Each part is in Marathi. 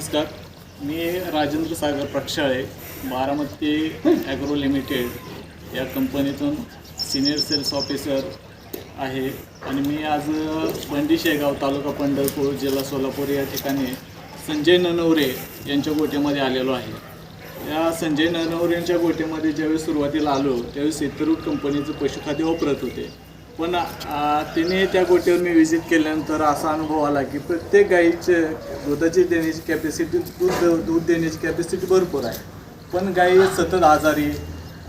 नमस्कार. मी राजेंद्र सागर प्रक्षाळे बारामती ॲग्रो लिमिटेड या कंपनीतून सिनियर सेल्स ऑफिसर आहे आणि मी आज बंडी शेगाव तालुका पंढरपूर जिल्हा सोलापूर या ठिकाणी संजय ननवरे यांच्या गोट्यामध्ये आलेलो आहे. या संजय ननवरेंच्या गोट्यामध्ये ज्यावेळेस सुरुवातीला आलो त्यावेळेस सेतरूट कंपनीचं पशुखाद्य वापरत होते. पण तिने त्या गोटीवर मी व्हिजिट केल्यानंतर असा अनुभव आला की प्रत्येक गाईचे दुधाची देण्याची कॅपॅसिटी दूध दूध देण्याची कॅपॅसिटी भरपूर आहे. पण गाई सतत आजारी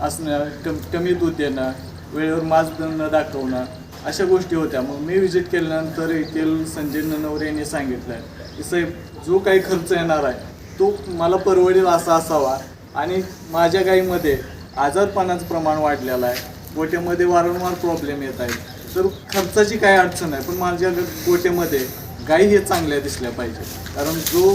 असणं कम कमी दूध देणं वेळेवर मास न दाखवणं अशा गोष्टी होत्या. मग मी व्हिजिट केल्यानंतर येथील संजय ननवरे यांनी सांगितलं की साहेब जो काही खर्च येणार आहे तो मला परवडेल असा असावा आणि माझ्या गाईमध्ये आजारपणाचं प्रमाण वाढलेलं आहे. गोट्यामध्ये वारंवार प्रॉब्लेम येत आहेत. तर खर्चाची काही अडचण आहे पण माझ्या गोट्यामध्ये गाई हे चांगल्या दिसल्या पाहिजे कारण जो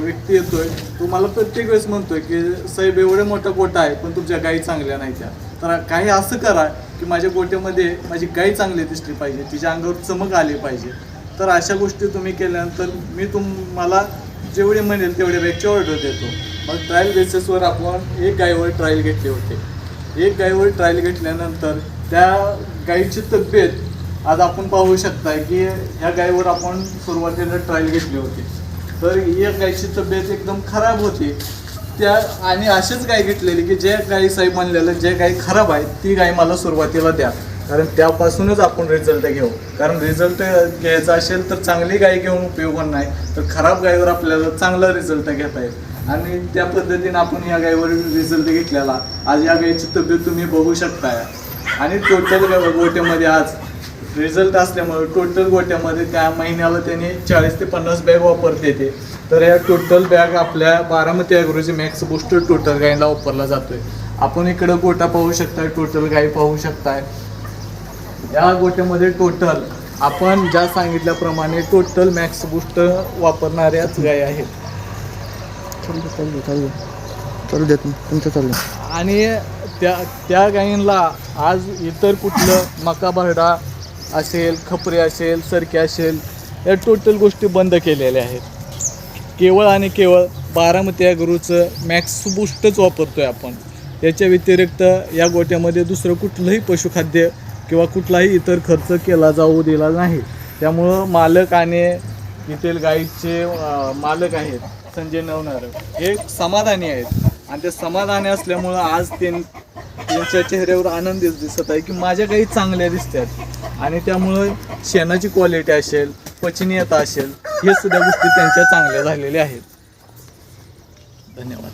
व्यक्ती येतोय तो मला प्रत्येक वेळेस म्हणतोय की साहेब एवढे मोठा गोटा आहे पण तुमच्या गाई चांगल्या नाही त्या. तर काही असं करा की माझ्या गोट्यामध्ये माझी गाई चांगली दिसली पाहिजे तिच्या अंगावर चमक आली पाहिजे. तर अशा गोष्टी तुम्ही केल्यानंतर मी तुम्हाला जेवढे म्हणेल तेवढे वेगचे ऑर्डर देतो. मग ट्रायल बेसिसवर आपण एक गायीवर ट्रायल घेतले होते. एक गायीवर ट्रायल घेतल्यानंतर त्या गायीची तब्येत आज आपण पाहू शकता की ह्या गायीवर आपण सुरुवातीला ट्रायल घेतली होती. तर एक गायीची तब्येत एकदम खराब होती. त्या आणि अशीच गाय घेतलेली की जे गाई साहेब म्हणलेलं जे गाय खराब आहे ती गाय मला सुरुवातीला द्या. कारण त्यापासूनच आपण रिझल्ट घेऊ. कारण रिझल्ट घ्यायचा असेल तर चांगली गाय घेऊन उपयोग नाही. तर खराब गायीवर आपल्याला चांगला रिझल्ट घेता येईल. आणि त्या पद्धतीने आपण या गायीवर रिझल्ट घेतलेला. आज या गायीची तब्येत तुम्ही बघू शकताय. आणि टोटल गोट्यामध्ये आज रिझल्ट असल्यामुळे टोटल गोट्यामध्ये त्या महिन्याला त्यांनी चाळीस ते पन्नास बॅग वापरते ते. तर या टोटल बॅग आपल्या बारामती ॲग्रोजी मॅक्स बुस्टर टोटल गायीला वापरला जातोय. आपण इकडं गोटा पाहू शकताय टोटल गाई पाहू शकताय. या गोट्यामध्ये टोटल आपण ज्या सांगितल्याप्रमाणे टोटल मॅक्स बुस्टर वापरणाऱ्याच गायी आहेत. चालू दे, चालू दे, चालू दे. चालू देत नाही तुमचं चालू आणि त्या त्या गायींना आज इतर कुठलं मका भरडा असेल खपरे असेल सरके असेल या टोटल गोष्टी बंद केलेल्या आहेत. केवळ आणि केवळ बारामती या गुरुचं मॅक्स बूस्टच वापरतोय आपण. याच्या व्यतिरिक्त या गोट्यामध्ये दुसरं कुठलंही पशुखाद्य किंवा कुठलाही इतर खर्च केला जाऊ दिला नाही. त्यामुळं मालक आणि येथील गाईचे अं, मालक आहेत संजय नवनार हे समाधानी आहेत. आणि ते समाधानी असल्यामुळं आज ते त्यांच्या चेहऱ्यावर आनंद दिसत आहे की माझ्या काही चांगल्या दिसतात आणि त्यामुळं शेणाची क्वालिटी असेल पचनीयता असेल हे सुद्धा गोष्टी त्यांच्या चांगल्या झालेल्या आहेत. धन्यवाद.